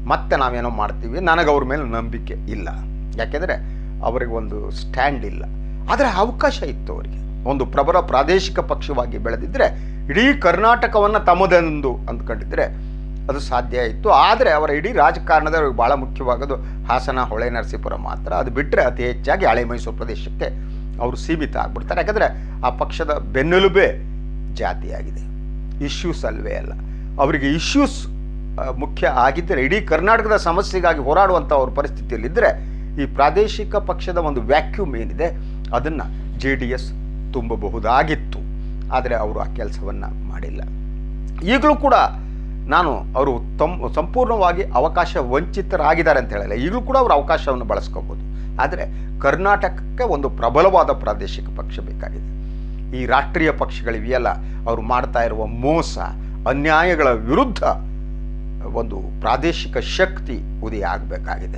ಮತ್ತೆ ನಾವೇನೋ ಮಾಡ್ತೀವಿ, ನನಗೆ ಅವ್ರ ಮೇಲೆ ನಂಬಿಕೆ ಇಲ್ಲ. ಯಾಕೆಂದರೆ ಅವರಿಗೆ ಒಂದು ಸ್ಟ್ಯಾಂಡ್ ಇಲ್ಲ. ಆದರೆ ಅವಕಾಶ ಇತ್ತು ಅವರಿಗೆ. ಒಂದು ಪ್ರಬಲ ಪ್ರಾದೇಶಿಕ ಪಕ್ಷವಾಗಿ ಬೆಳೆದಿದ್ದರೆ ಇಡೀ ಕರ್ನಾಟಕವನ್ನು ತಮ್ಮದೆಂದು ಅಂದ್ಕೊಂಡಿದ್ದರೆ ಅದು ಸಾಧ್ಯ ಇತ್ತು. ಆದರೆ ಅವರ ಇಡೀ ರಾಜಕಾರಣದ ಭಾಳ ಮುಖ್ಯವಾಗೋದು ಹಾಸನ, ಹೊಳೆ, ನರಸೀಪುರ ಮಾತ್ರ. ಅದು ಬಿಟ್ಟರೆ ಅತಿ ಹೆಚ್ಚಾಗಿ ಹಳೆ ಮೈಸೂರು ಪ್ರದೇಶಕ್ಕೆ ಅವರು ಸೀಮಿತ ಆಗ್ಬಿಡ್ತಾರೆ. ಯಾಕಂದರೆ ಆ ಪಕ್ಷದ ಬೆನ್ನೆಲುಬೇ ಜಾತಿಯಾಗಿದೆ. ಇಶ್ಯೂಸ್ ಅಲ್ವೇ ಅಲ್ಲ. ಅವರಿಗೆ ಇಶ್ಯೂಸ್ ಮುಖ್ಯ ಆಗಿದ್ದರೆ, ಇಡೀ ಕರ್ನಾಟಕದ ಸಮಸ್ಯೆಗಾಗಿ ಹೋರಾಡುವಂಥ ಅವ್ರ ಪರಿಸ್ಥಿತಿಯಲ್ಲಿದ್ದರೆ, ಈ ಪ್ರಾದೇಶಿಕ ಪಕ್ಷದ ಒಂದು ವ್ಯಾಕ್ಯೂಮ್ ಏನಿದೆ, ಅದನ್ನು ಜೆ ಡಿ ಎಸ್ ತುಂಬಬಹುದಾಗಿತ್ತು. ಆದರೆ ಅವರು ಆ ಕೆಲಸವನ್ನು ಮಾಡಿಲ್ಲ. ಈಗಲೂ ಕೂಡ ನಾನು ಅವರು ತಮ್, ಸಂಪೂರ್ಣವಾಗಿ ಅವಕಾಶ ವಂಚಿತರಾಗಿದ್ದಾರೆ ಅಂತ ಹೇಳಲ್ಲ. ಈಗಲೂ ಕೂಡ ಅವರು ಅವಕಾಶವನ್ನು ಬಳಸ್ಕೋಬೋದು. ಆದರೆ ಕರ್ನಾಟಕಕ್ಕೆ ಒಂದು ಪ್ರಬಲವಾದ ಪ್ರಾದೇಶಿಕ ಪಕ್ಷ ಬೇಕಾಗಿದೆ. ಈ ರಾಷ್ಟ್ರೀಯ ಪಕ್ಷಗಳಿವೆಯಲ್ಲ, ಅವರು ಮಾಡ್ತಾ ಇರುವ ಮೋಸ, ಅನ್ಯಾಯಗಳ ವಿರುದ್ಧ ಒಂದು ಪ್ರಾದೇಶಿಕ ಶಕ್ತಿ ಉದಯ ಆಗಬೇಕಾಗಿದೆ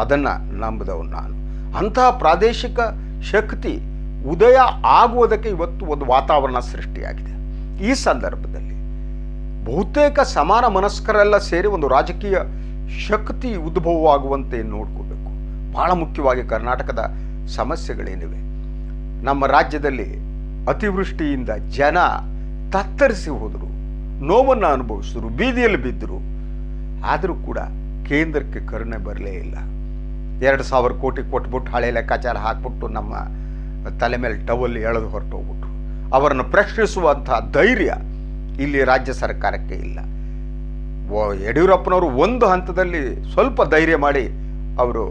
ಅದನ್ನು ನಂಬಿದವನು ನಾನು. ಅಂತಹ ಪ್ರಾದೇಶಿಕ ಶಕ್ತಿ ಉದಯ ಆಗುವುದಕ್ಕೆ ಇವತ್ತು ಒಂದು ವಾತಾವರಣ ಸೃಷ್ಟಿಯಾಗಿದೆ. ಈ ಸಂದರ್ಭದಲ್ಲಿ ಬಹುತೇಕ ಸಮಾನ ಮನಸ್ಕರೆಲ್ಲ ಸೇರಿ ಒಂದು ರಾಜಕೀಯ ಶಕ್ತಿ ಉದ್ಭವವಾಗುವಂತೆ ನೋಡ್ಕೋಬೇಕು. ಬಹಳ ಮುಖ್ಯವಾಗಿ ಕರ್ನಾಟಕದ ಸಮಸ್ಯೆಗಳೇನಿವೆ. ನಮ್ಮ ರಾಜ್ಯದಲ್ಲಿ ಅತಿವೃಷ್ಟಿಯಿಂದ ಜನ ತತ್ತರಿಸಿ ಹೋದರು. ನೋವನ್ನು ಅನುಭವಿಸಿದ್ರು, ಬೀದಿಯಲ್ಲಿ ಬಿದ್ದರು. ಆದರೂ ಕೂಡ ಕೇಂದ್ರಕ್ಕೆ ಕರುಣೆ ಬರಲೇ ಇಲ್ಲ. ಎರಡು ಸಾವಿರ ಕೋಟಿ ಕೊಟ್ಬಿಟ್ಟು ಹಳೆ ಲೆಕ್ಕಾಚಾರ ಹಾಕ್ಬಿಟ್ಟು ನಮ್ಮ ತಲೆ ಮೇಲೆ ಟವಲ್ ಎಳೆದು ಹೊರಟೋಗ್ಬಿಟ್ರು ಅವರನ್ನು ಪ್ರಶ್ನಿಸುವಂಥ ಧೈರ್ಯ ಇಲ್ಲಿ ರಾಜ್ಯ ಸರ್ಕಾರಕ್ಕೆ ಇಲ್ಲ. ಯಡಿಯೂರಪ್ಪನವರು ಒಂದು ಹಂತದಲ್ಲಿ ಸ್ವಲ್ಪ ಧೈರ್ಯ ಮಾಡಿ ಅವರು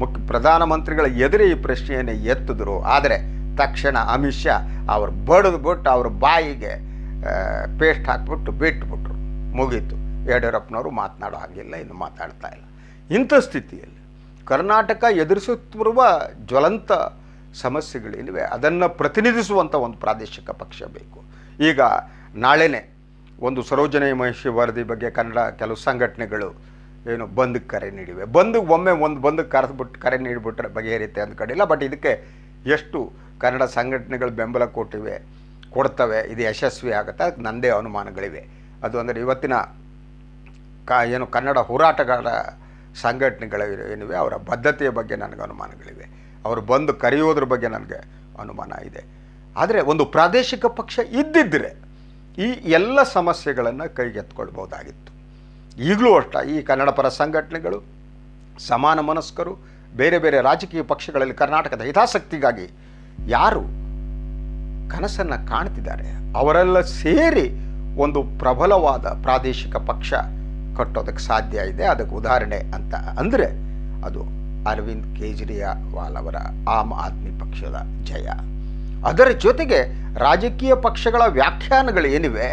ಮುಖ್ಯ ಪ್ರಧಾನಮಂತ್ರಿಗಳ ಎದುರೇ ಈ ಪ್ರಶ್ನೆಯನ್ನು ಎತ್ತಿದ್ರು. ಆದರೆ ತಕ್ಷಣ ಅಮಿತ್ ಶಾ ಅವರು ಬಡಿದ್ಬಿಟ್ಟು ಅವ್ರ ಬಾಯಿಗೆ ಪೇಸ್ಟ್ ಹಾಕ್ಬಿಟ್ಟು ಬಿಟ್ಬಿಟ್ರು. ಮುಗೀತು. ಯಡಿಯೂರಪ್ಪನವರು ಮಾತನಾಡೋ ಹಾಗಿಲ್ಲ, ಇನ್ನು ಮಾತಾಡ್ತಾ ಇಲ್ಲ. ಇಂಥ ಸ್ಥಿತಿಯಲ್ಲಿ ಕರ್ನಾಟಕ ಎದುರಿಸುತ್ತಿರುವ ಜ್ವಲಂತ ಸಮಸ್ಯೆಗಳೇನಿವೆ ಅದನ್ನು ಪ್ರತಿನಿಧಿಸುವಂಥ ಒಂದು ಪ್ರಾದೇಶಿಕ ಪಕ್ಷ ಬೇಕು. ಈಗ ನಾಳೆನೇ ಒಂದು ಸರೋಜನೆ ಮಹಿಷಿ ವರದಿ ಬಗ್ಗೆ ಕನ್ನಡ ಕೆಲವು ಸಂಘಟನೆಗಳು ಏನು ಬಂದ್ಗೆ ಕರೆ ನೀಡಿವೆ. ಬಂದು ಒಮ್ಮೆ ಒಂದು ಬಂದ್ಗೆ ಕರೆದ್ಬಿಟ್ಟು ಕರೆ ನೀಡಿಬಿಟ್ರೆ ಬಗೆಹರಿಯುತ್ತೆ ಅಂದ್ಕೊಂಡಿಲ್ಲ. ಬಟ್ ಇದಕ್ಕೆ ಎಷ್ಟು ಕನ್ನಡ ಸಂಘಟನೆಗಳು ಬೆಂಬಲ ಕೊಟ್ಟಿವೆ, ಕೊಡ್ತವೆ, ಇದು ಯಶಸ್ವಿ ಆಗುತ್ತೆ ಅದಕ್ಕೆ ನನ್ನದೇ ಅನುಮಾನಗಳಿವೆ. ಅದು ಅಂದರೆ ಇವತ್ತಿನ ಕ ಏನು ಕನ್ನಡ ಹೋರಾಟಗಾರ ಸಂಘಟನೆಗಳು ಏನಿವೆ, ಅವರ ಬದ್ಧತೆಯ ಬಗ್ಗೆ ನನಗೆ ಅನುಮಾನಗಳಿವೆ. ಅವರು ಬಂದು ಕರೆಯೋದ್ರ ಬಗ್ಗೆ ನನಗೆ ಅನುಮಾನ ಇದೆ. ಆದರೆ ಒಂದು ಪ್ರಾದೇಶಿಕ ಪಕ್ಷ ಇದ್ದಿದ್ದರೆ ಈ ಎಲ್ಲ ಸಮಸ್ಯೆಗಳನ್ನು ಕೈಗೆತ್ಕೊಳ್ಬೋದಾಗಿತ್ತು ಈಗಲೂ ಅಷ್ಟ, ಈ ಕನ್ನಡ ಪರ ಸಂಘಟನೆಗಳು, ಸಮಾನ ಮನಸ್ಕರು, ಬೇರೆ ಬೇರೆ ರಾಜಕೀಯ ಪಕ್ಷಗಳಲ್ಲಿ ಕರ್ನಾಟಕದ ಹಿತಾಸಕ್ತಿಗಾಗಿ ಯಾರು ಕನಸನ್ನು ಕಾಣ್ತಿದ್ದಾರೆ, ಅವರೆಲ್ಲ ಸೇರಿ ಒಂದು ಪ್ರಬಲವಾದ ಪ್ರಾದೇಶಿಕ ಪಕ್ಷ ಕಟ್ಟೋದಕ್ಕೆ ಸಾಧ್ಯ ಇದೆ. ಅದಕ್ಕೆ ಉದಾಹರಣೆ ಅಂತ ಅಂದರೆ ಅದು ಅರವಿಂದ್ ಕೇಜ್ರಿವಾಲ್ ಅವರ ಆಮ್ ಆದ್ಮಿ ಪಕ್ಷದ ಜಯ. ಅದರ ಜೊತೆಗೆ ರಾಜಕೀಯ ಪಕ್ಷಗಳ ವ್ಯಾಖ್ಯಾನಗಳು ಏನಿವೆ,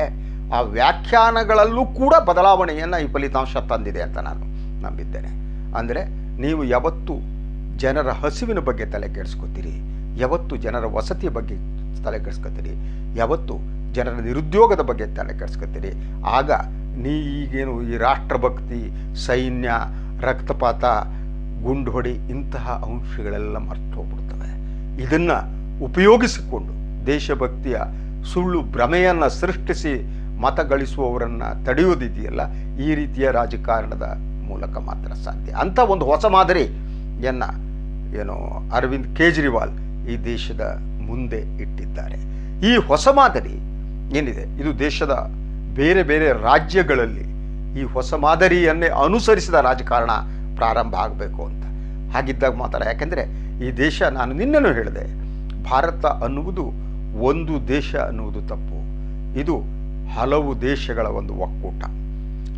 ಆ ವ್ಯಾಖ್ಯಾನಗಳಲ್ಲೂ ಕೂಡ ಬದಲಾವಣೆಯನ್ನು ಈ ಫಲಿತಾಂಶ ತಂದಿದೆ ಅಂತ ನಾನು ನಂಬಿದ್ದೇನೆ. ಅಂದರೆ ನೀವು ಯಾವತ್ತು ಜನರ ಹಸಿವಿನ ಬಗ್ಗೆ ತಲೆ ಕೆಡಿಸ್ಕೋತೀರಿ, ಯಾವತ್ತು ಜನರ ವಸತಿಯ ಬಗ್ಗೆ ತಲೆ ಕೆಡಿಸ್ಕೋತೀರಿ, ಯಾವತ್ತು ಜನರ ನಿರುದ್ಯೋಗದ ಬಗ್ಗೆ ತಲೆ ಕೆಡಿಸ್ಕೋತೀರಿ. ಆಗ ನೀ ಈಗೇನು ಈ ರಾಷ್ಟ್ರಭಕ್ತಿ, ಸೈನ್ಯ, ರಕ್ತಪಾತ ಗುಂಡು ಹೊಡಿ ಇಂತಹ ಅಂಶಗಳೆಲ್ಲ ಮರ್ತು ಹೋಗ್ಬಿಡ್ತವೆ. ಇದನ್ನು ಉಪಯೋಗಿಸಿಕೊಂಡು ದೇಶಭಕ್ತಿಯ ಸುಳ್ಳು ಭ್ರಮೆಯನ್ನು ಸೃಷ್ಟಿಸಿ ಮತ ಗಳಿಸುವವರನ್ನು ತಡೆಯೋದಿದೆಯಲ್ಲ ಈ ರೀತಿಯ ರಾಜಕಾರಣದ ಮೂಲಕ ಮಾತ್ರ ಸಾಧ್ಯ. ಅಂಥ ಒಂದು ಹೊಸ ಮಾದರಿಯನ್ನು ಏನು ಅರವಿಂದ್ ಕೇಜ್ರಿವಾಲ್ ಈ ದೇಶದ ಮುಂದೆ ಇಟ್ಟಿದ್ದಾರೆ. ಈ ಹೊಸ ಮಾದರಿ ಏನಿದೆ? ಇದು ದೇಶದ ಬೇರೆ ಬೇರೆ ರಾಜ್ಯಗಳಲ್ಲಿ ಈ ಹೊಸ ಮಾದರಿಯನ್ನೇ ಅನುಸರಿಸಿದ ರಾಜಕಾರಣ ಪ್ರಾರಂಭ ಆಗಬೇಕು ಅಂತ. ಹಾಗಿದ್ದಾಗ ಮಾತ್ರ ಯಾಕೆಂದರೆ ಈ ದೇಶ ನಾನು ನಿನ್ನನ್ನು ಹೇಳಿದೆ, ಭಾರತ ಅನ್ನುವುದು ಒಂದು ದೇಶ ಅನ್ನುವುದು ತಪ್ಪು. ಇದು ಹಲವು ದೇಶಗಳ ಒಂದು ಒಕ್ಕೂಟ.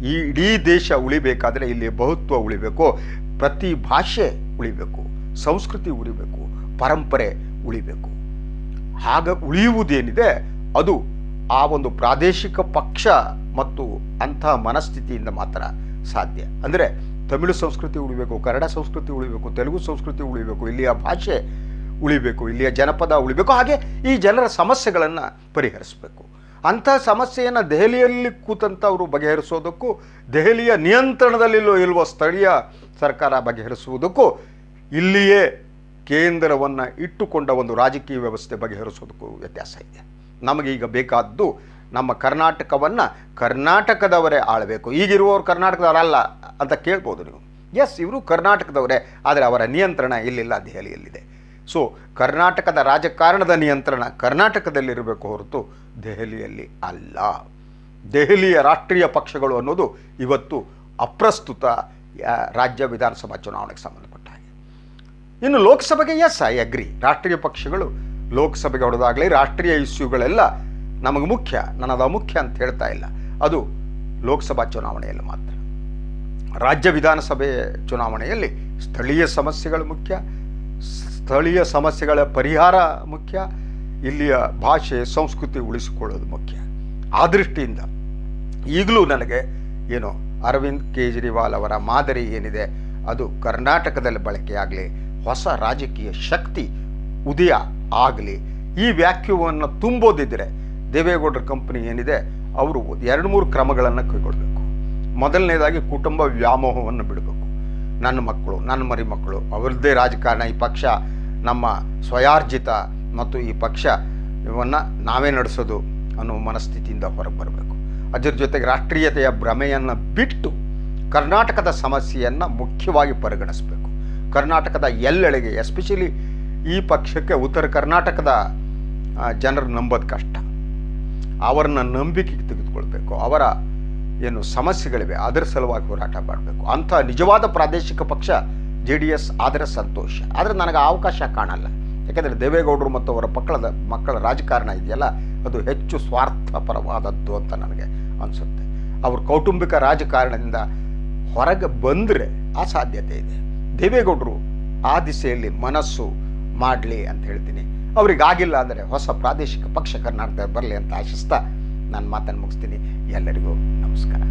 ಈ ಇಡೀ ದೇಶ ಉಳಿಬೇಕಾದರೆ ಇಲ್ಲಿ ಬಹುತ್ವ ಉಳಿಬೇಕು, ಪ್ರತಿ ಭಾಷೆ ಉಳಿಬೇಕು, ಸಂಸ್ಕೃತಿ ಉಳಿಬೇಕು, ಪರಂಪರೆ ಉಳಿಬೇಕು. ಆಗ ಉಳಿಯುವುದೇನಿದೆ ಅದು ಆ ಒಂದು ಪ್ರಾದೇಶಿಕ ಪಕ್ಷ ಮತ್ತು ಅಂಥ ಮನಸ್ಥಿತಿಯಿಂದ ಮಾತ್ರ ಸಾಧ್ಯ. ಅಂದರೆ ತಮಿಳು ಸಂಸ್ಕೃತಿ ಉಳಿಬೇಕು, ಕನ್ನಡ ಸಂಸ್ಕೃತಿ ಉಳಿಬೇಕು, ತೆಲುಗು ಸಂಸ್ಕೃತಿ ಉಳಿಬೇಕು, ಇಲ್ಲಿಯ ಭಾಷೆ ಉಳಿಬೇಕು, ಇಲ್ಲಿಯ ಜನಪದ ಉಳಿಬೇಕು, ಹಾಗೆ ಈ ಜನರ ಸಮಸ್ಯೆಗಳನ್ನು ಪರಿಹರಿಸಬೇಕು. ಅಂಥ ಸಮಸ್ಯೆಯನ್ನು ದೆಹಲಿಯಲ್ಲಿ ಕೂತಂಥವರು ಬಗೆಹರಿಸೋದಕ್ಕೂ, ದೆಹಲಿಯ ನಿಯಂತ್ರಣದಲ್ಲಿಲ್ಲೋ ಇಲ್ವೋ ಸ್ಥಳೀಯ ಸರ್ಕಾರ ಬಗೆಹರಿಸುವುದಕ್ಕೂ, ಇಲ್ಲಿಯೇ ಕೇಂದ್ರವನ್ನು ಇಟ್ಟುಕೊಂಡ ಒಂದು ರಾಜಕೀಯ ವ್ಯವಸ್ಥೆ ಬಗೆಹರಿಸೋದಕ್ಕೂ ವ್ಯತ್ಯಾಸ ಇದೆ. ನಮಗೆ ಈಗ ಬೇಕಾದ್ದು ನಮ್ಮ ಕರ್ನಾಟಕವನ್ನು ಕರ್ನಾಟಕದವರೇ ಆಳಬೇಕು. ಈಗಿರುವವರು ಕರ್ನಾಟಕದವರಲ್ಲ ಅಂತ ಕೇಳ್ಬೋದು ನೀವು. ಎಸ್ ಇವರು ಕರ್ನಾಟಕದವರೇ, ಆದರೆ ಅವರ ನಿಯಂತ್ರಣ ಇಲ್ಲಿಲ್ಲ, ದೆಹಲಿಯಲ್ಲಿದೆ. ಸೊ ಕರ್ನಾಟಕದ ರಾಜಕಾರಣದ ನಿಯಂತ್ರಣ ಕರ್ನಾಟಕದಲ್ಲಿರಬೇಕು ಹೊರತು ದೆಹಲಿಯಲ್ಲಿ ಅಲ್ಲ. ದೆಹಲಿಯ ರಾಷ್ಟ್ರೀಯ ಪಕ್ಷಗಳು ಅನ್ನೋದು ಇವತ್ತು ಅಪ್ರಸ್ತುತ ರಾಜ್ಯ ವಿಧಾನಸಭಾ ಚುನಾವಣೆಗೆ ಸಂಬಂಧಪಟ್ಟ ಹಾಗೆ. ಇನ್ನು ಲೋಕಸಭೆಗೆ ಎಸ್ ಐ ಅಗ್ರಿ ರಾಷ್ಟ್ರೀಯ ಪಕ್ಷಗಳು ಲೋಕಸಭೆಗೆ ಹೊಡೆದಾಗಲಿ ರಾಷ್ಟ್ರೀಯ ಇಶ್ಯೂಗಳೆಲ್ಲ ನಮಗೆ ಮುಖ್ಯ, ನನ್ನದು ಅಮುಖ್ಯ ಅಂತ ಹೇಳ್ತಾ ಇಲ್ಲ. ಅದು ಲೋಕಸಭಾ ಚುನಾವಣೆಯಲ್ಲಿ ಮಾತ್ರ. ರಾಜ್ಯ ವಿಧಾನಸಭೆ ಚುನಾವಣೆಯಲ್ಲಿ ಸ್ಥಳೀಯ ಸಮಸ್ಯೆಗಳು ಮುಖ್ಯ, ಸ್ಥಳೀಯ ಸಮಸ್ಯೆಗಳ ಪರಿಹಾರ ಮುಖ್ಯ, ಇಲ್ಲಿಯ ಭಾಷೆ, ಸಂಸ್ಕೃತಿ ಉಳಿಸಿಕೊಳ್ಳೋದು ಮುಖ್ಯ. ಆ ದೃಷ್ಟಿಯಿಂದ ಈಗಲೂ ನನಗೆ ಏನು ಅರವಿಂದ್ ಕೇಜ್ರಿವಾಲ್ ಅವರ ಮಾದರಿ ಏನಿದೆ, ಅದು ಕರ್ನಾಟಕದಲ್ಲಿ ಬಳಕೆಯಾಗಲಿ ಹೊಸ ರಾಜಕೀಯ ಶಕ್ತಿ ಉದಯ ಆಗಲಿ. ಈ ವ್ಯಾಕ್ಯೂವನ್ನು ತುಂಬೋದಿದ್ದರೆ ದೇವೇಗೌಡರ ಕಂಪನಿ ಏನಿದೆ, ಅವರು ಎರಡು ಮೂರು ಕ್ರಮಗಳನ್ನು ಕೈಗೊಳ್ಳಬೇಕು ಮೊದಲನೇದಾಗಿ ಕುಟುಂಬ ವ್ಯಾಮೋಹವನ್ನು ಬಿಡಬೇಕು. ನನ್ನ ಮಕ್ಕಳು, ನನ್ನ ಮರಿ ಮಕ್ಕಳು ಅವರದ್ದೇ ರಾಜಕಾರಣ, ಈ ಪಕ್ಷ ನಮ್ಮ ಸ್ವಯಾರ್ಜಿತ ಮತ್ತು ಈ ಪಕ್ಷ ಇವನ್ನು ನಾವೇ ನಡೆಸೋದು ಅನ್ನೋ ಮನಸ್ಥಿತಿಯಿಂದ ಹೊರಗೆ ಬರಬೇಕು. ಅದರ ಜೊತೆಗೆ ರಾಷ್ಟ್ರೀಯತೆಯ ಭ್ರಮೆಯನ್ನು ಬಿಟ್ಟು ಕರ್ನಾಟಕದ ಸಮಸ್ಯೆಯನ್ನು ಮುಖ್ಯವಾಗಿ ಪರಿಗಣಿಸಬೇಕು. ಕರ್ನಾಟಕದ ಎಲ್ಲೆಡೆಗೆ ಎಸ್ಪೆಷಲಿ ಈ ಪಕ್ಷಕ್ಕೆ ಉತ್ತರ ಕರ್ನಾಟಕದ ಜನರು ನಂಬೋದು ಕಷ್ಟ. ಅವರನ್ನ ನಂಬಿಕೆಗೆ ತೆಗೆದುಕೊಳ್ಬೇಕು. ಅವರ ಏನು ಸಮಸ್ಯೆಗಳಿವೆ, ಅದರ ಸಲುವಾಗಿ ಹೋರಾಟ ಮಾಡಬೇಕು. ಅಂಥ ನಿಜವಾದ ಪ್ರಾದೇಶಿಕ ಪಕ್ಷ ಜೆ ಡಿ ಎಸ್, ಆದರೆ ಸಂತೋಷ. ಆದರೆ ನನಗೆ ಅವಕಾಶ ಕಾಣಲ್ಲ. ಯಾಕೆಂದರೆ ದೇವೇಗೌಡರು ಮತ್ತು ಅವರ ಪಕ್ಕದ ಮಕ್ಕಳ ರಾಜಕಾರಣ ಇದೆಯಲ್ಲ, ಅದು ಹೆಚ್ಚು ಸ್ವಾರ್ಥಪರವಾದದ್ದು ಅಂತ ನನಗೆ ಅನಿಸುತ್ತೆ. ಅವ್ರ ಕೌಟುಂಬಿಕ ರಾಜಕಾರಣದಿಂದ ಹೊರಗೆ ಬಂದರೆ ಆ ಸಾಧ್ಯತೆ ಇದೆ. ದೇವೇಗೌಡರು ಆ ದಿಸೆಯಲ್ಲಿ ಮನಸ್ಸು ಮಾಡಲಿ ಅಂತ ಹೇಳ್ತೀನಿ. ಅವರಿಗಾಗಿಲ್ಲ ಅಂದರೆ ಹೊಸ ಪ್ರಾದೇಶಿಕ ಪಕ್ಷ ಕರ್ನಾಟಕ ಬರಲಿ ಅಂತ ಆಶಿಸ್ತಾ ನಾನು ಮಾತನ್ನು ಮುಗಿಸ್ತೀನಿ. ಎಲ್ಲರಿಗೂ ನಮಸ್ಕಾರ.